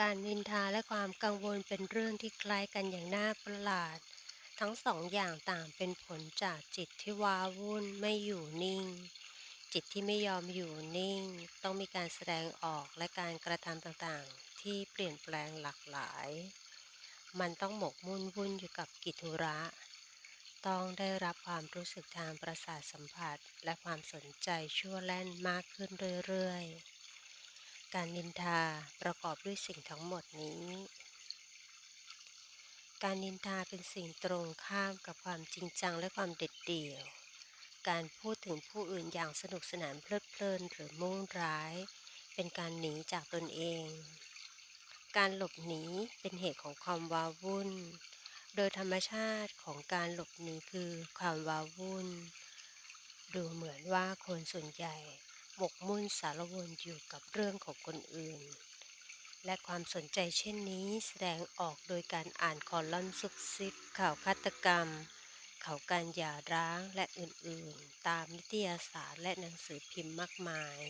การนินทาและความกังวลเป็นเรื่องที่คล้ายกันอย่างน่าประหลาด ทั้งสองอย่างต่างเป็นผลจากจิตที่ว้าวุ่นไม่อยู่นิ่ง จิตที่ไม่ยอมอยู่นิ่ง ต้องมีการแสดงออกและการกระทำต่างๆ ที่เปลี่ยนแปลงหลากหลาย มันต้องหมกมุ่นวุ่นอยู่กับกิจธุระ ต้องได้รับความรู้สึกทางประสาทสัมผัส และความสนใจชั่วแล่นมากขึ้นเรื่อยๆ การนินทาประกอบด้วยสิ่งทั้งหมดนี้ การนินทาเป็นสิ่งตรงข้ามกับความจริงจังและความเด็ดเดี่ยว การพูดถึงผู้อื่นอย่างสนุกสนานเพลิดเพลินหรือมุ่งร้าย เป็นการหนีจากตนเอง การหลบหนีเป็นเหตุของความว้าวุ่น โดยธรรมชาติของการหลบหนีคือความว้าวุ่น ดูเหมือนว่าคนส่วนใหญ่ หมกมุ่นสารวนอยู่กับเรื่องของคนอื่น และความสนใจเช่นนี้แสดงออกโดยการอ่านคอลัมน์ซุบซิบข่าวฆาตกรรม ข่าวการหย่าร้างและอื่นๆ ตามนิตยสารและหนังสือพิมพ์มากมาย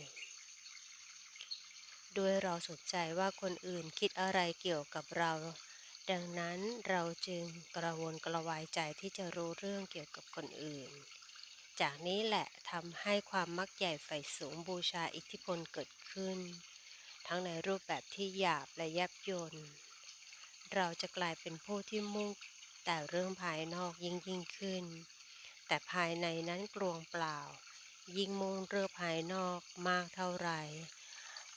ด้วยเราสนใจว่าคนอื่นคิดอะไรเกี่ยวกับเราดังนั้นเราจึงกระวนกระวายใจที่จะรู้เรื่องเกี่ยวกับคนอื่น จากนี้แหละทำให้ความมักใหญ่ใฝ่สูงบูชาอิทธิพลเกิดขึ้น ทั้งในรูปแบบที่หยาบและแยบยลเราจะกลายเป็นผู้ที่มุ่งแต่เรื่องภายนอกยิ่งยิ่งขึ้น แต่ภายในนั้นกลวงเปล่า ยิ่งมุ่งเรื่องภายนอกมากเท่าไหร่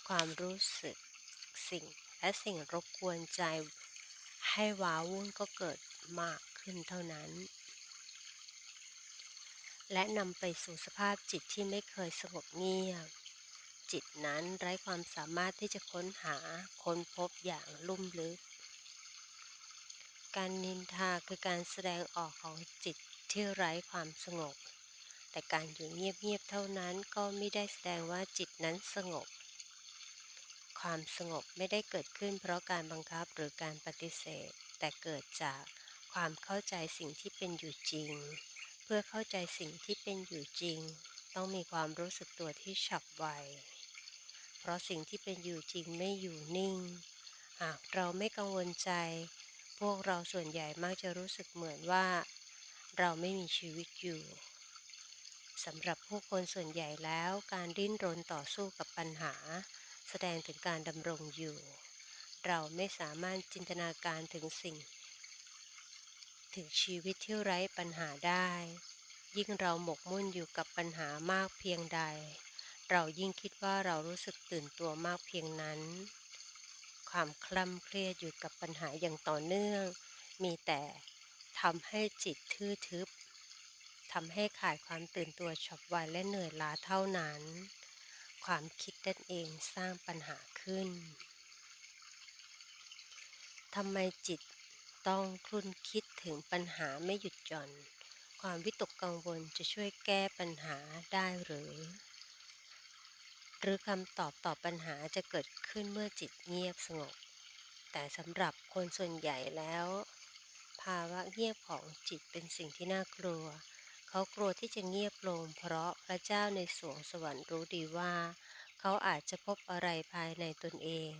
ความรู้สึกสิ่งและสิ่งรบกวนใจให้ว้าวุ่นก็เกิดมากขึ้นเท่านั้น และนำไปสู่สภาพจิตที่ไม่เคยสงบเงียบ จิตนั้นไร้ความสามารถที่จะค้นหาค้นพบอย่างลุ่มลึก การนินทาคือการแสดงออกของจิตที่ไร้ความสงบ แต่การอยู่เงียบๆเท่านั้นก็ไม่ได้แสดงว่าจิตนั้นสงบ ความสงบไม่ได้เกิดขึ้นเพราะการบังคับหรือการปฏิเสธ แต่เกิดจากความเข้าใจสิ่งที่เป็นอยู่จริง พื่อเข้าใจสิ่งที่เป็นอยู่จริง ต้องมีความรู้สึกตัวที่ฉับไว เพราะสิ่งที่เป็นอยู่จริงไม่อยู่นิ่ง หากเราไม่กังวลใจ พวกเราส่วนใหญ่มักจะรู้สึกเหมือนว่า เราไม่มีชีวิตอยู่สำหรับผู้คนส่วนใหญ่แล้วการดิ้นรนต่อสู้กับปัญหา แสดงถึงการดำรงอยู่ เราไม่สามารถจินตนาการถึงสิ่ง ถึงชีวิตที่ไร้ปัญหาได้ ยิ่งเราหมกมุ่นอยู่กับปัญหามากเพียงใด เรายิ่งคิดว่าเรารู้สึกตื่นตัวมากเพียงนั้น ความคล่ำเครียดอยู่กับปัญหาอย่างต่อเนื่อง มีแต่ทำให้จิตทื่อทึบทำให้ขาดความตื่นตัวฉับไวและเหนื่อยล้าเท่านั้น ความคิดนั่นเองสร้างปัญหาขึ้นทำไมจิต ต้องคลุ่นคิดถึงปัญหาไม่หยุดหย่อน ความวิตกกังวลจะช่วยแก้ปัญหาได้หรือ หรือคำตอบต่อปัญหาจะเกิดขึ้นเมื่อจิตเงียบสงบ แต่สำหรับคนส่วนใหญ่แล้ว ภาวะเงียบของจิตเป็นสิ่งที่น่ากลัว เขากลัวที่จะเงียบลง เพราะพระเจ้าในสวงสวรรค์รู้ดีว่า เขาอาจจะพบอะไรภายในตนเอง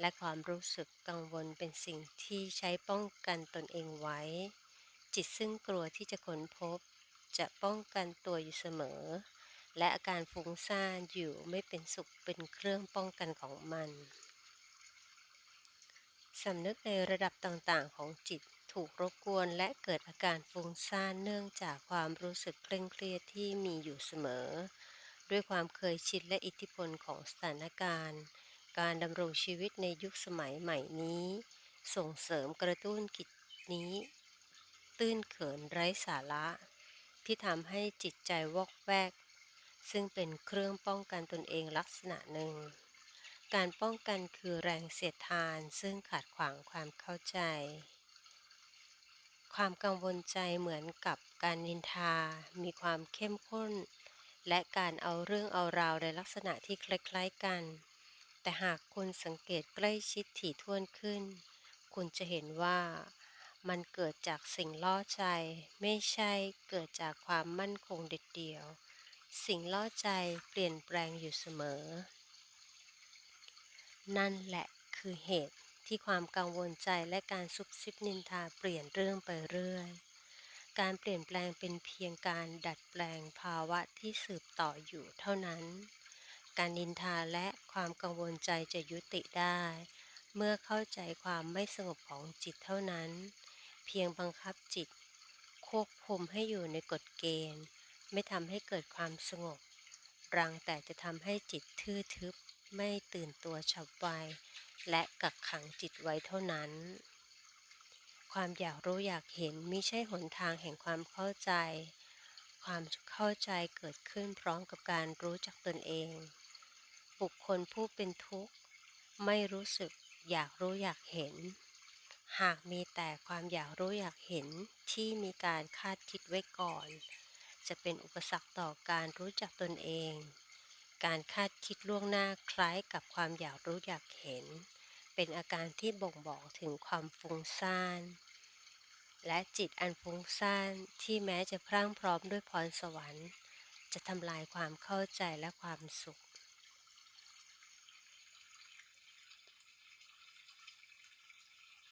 และความรู้สึกกังวลเป็นสิ่งที่ใช้ป้องกันตนเองไว้ จิตซึ่งกลัวที่จะค้นพบ จะป้องกันตัวอยู่เสมอ และอาการฟุ้งซ่านอยู่ไม่เป็นสุขเป็นเครื่องป้องกันของมันสำนึกในระดับต่างๆ ของจิตถูกรบกวนและเกิดอาการฟุ้งซ่านเนื่องจากความรู้สึกเคร่งเครียดที่มีอยู่เสมอ ด้วยความเคยชินและอิทธิพลของสถานการณ์ การดำรงชีวิตในยุคสมัยใหม่นี้ ส่งเสริมกระตุ้นกิจนี้ ตื้นเขินไร้สาระ ที่ทำให้จิตใจวอกแวก ซึ่งเป็นเครื่องป้องกันตนเองลักษณะหนึ่ง การป้องกันคือแรงเสียดทานซึ่งขัดขวางความเข้าใจ ความกังวลใจเหมือนกับการนินทา มีความเข้มข้น และการเอาเรื่องเอาราวในลักษณะที่คล้ายๆกัน แต่หากคุณสังเกตใกล้ชิดถี่ถ้วนขึ้น คุณจะเห็นว่ามันเกิดจากสิ่งล่อใจ ไม่ใช่เกิดจากความมั่นคงเด็ดเดี่ยว สิ่งล่อใจเปลี่ยนแปลงอยู่เสมอ นั่นแหละคคือเหตุที่ความกังวลใจและการซุบซิบนินทาเปลี่ยนเรื่องไปเรื่อย การเปลี่ยนแปลงเป็นเพียงการดัดแปลงภาวะที่สืบต่ออยู่เท่านั้น การนินทาและความกังวลใจจะยุติได้ เมื่อเข้าใจความไม่สงบของจิตเท่านั้น เพียงบังคับจิต ควบคุมให้อยู่ในกฎเกณฑ์ ไม่ทำให้เกิดความสงบ รังแต่จะทำให้จิตทื่อทึบ ไม่ตื่นตัวฉับไวและกักขังจิตไว้เท่านั้น ความอยากรู้อยากเห็นไม่ใช่หนทางแห่งความเข้าใจความเข้าใจเกิดขึ้นพร้อมกับการรู้จักตนเอง บุคคลผู้เป็นทุกข์ ไม่รู้สึกอยากรู้อยากเห็น หากมีแต่ความอยากรู้อยากเห็นที่มีการคาดคิดไว้ก่อน จะเป็นอุปสรรคต่อการรู้จักตนเอง การคาดคิดล่วงหน้าคล้ายกับความอยากรู้อยากเห็น เป็นอาการที่บ่งบอกถึงความฟุ้งซ่านและจิตอันฟุ้งซ่านที่แม้จะพรั่งพร้อมด้วยพรสวรรค์ จะทำลายความเข้าใจและความสุข